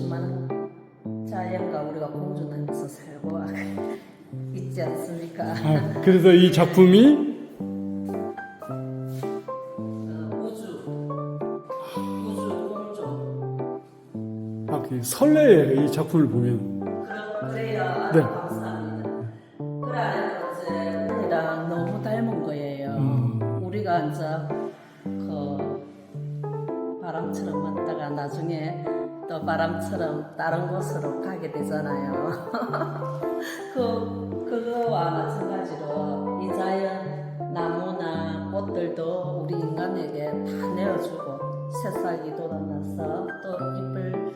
수많은 자연과 우리가 공존하면서 살고 있지 않습니까? 아, 그래서 이 작품이 어, 우주, 우주 공존. 아, 그 설레요. 이 작품을 보면. 그래요. 네. 감사합니다. 그 안에서 이제 언니랑 너무 닮은 거예요. 음. 우리가 이제 그 바람처럼 왔다가 나중에 또 바람처럼 다른 곳으로 가게 되잖아요. 그 그거와 마찬가지로 이 자연 나무나 꽃들도 우리 인간에게 다 내어주고 새싹이 돋아나서 또 잎을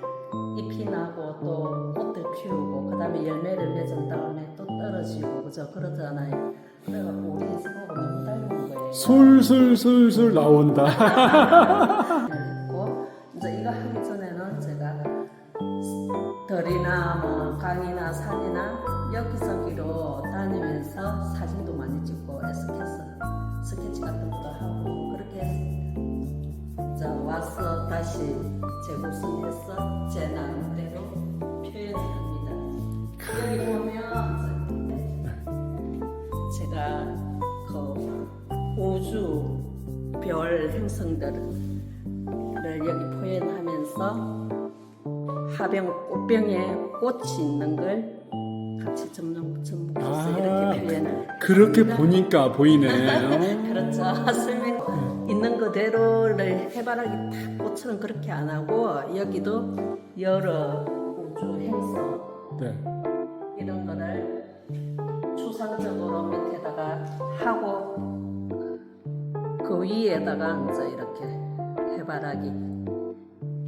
잎이 나고 또 꽃들 피우고 그 다음에 열매를 맺은 다음에 또 떨어지고 그죠 그러잖아요. 그래갖고 우리 집하고 너무 닮은 거예요. 술술술술 나온다. 들이나 뭐 강이나 산이나 여기저기로 다니면서 사진도 많이 찍고 스케치 스케치 같은 것도 하고 그렇게 자 와서 다시 재구성해서 제 나름대로 표현을 합니다. 여기 보면 제가 그 우주 별 행성들을 여기 표현하면서 하병 꽃병에 꽃이 있는 걸 같이 점점 접목해서 아, 이렇게 표현을 그렇게 했습니다. 보니까 보이네. 어? 그렇죠. 설명 있는 그대로를 해바라기 딱 꽃처럼 그렇게 안 하고 여기도 여러 우주 행성 네. 이런 거를 추상적으로 밑에다가 하고 그 위에다가 이제 이렇게 해바라기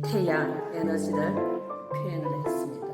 태양 에너지를 carelessness.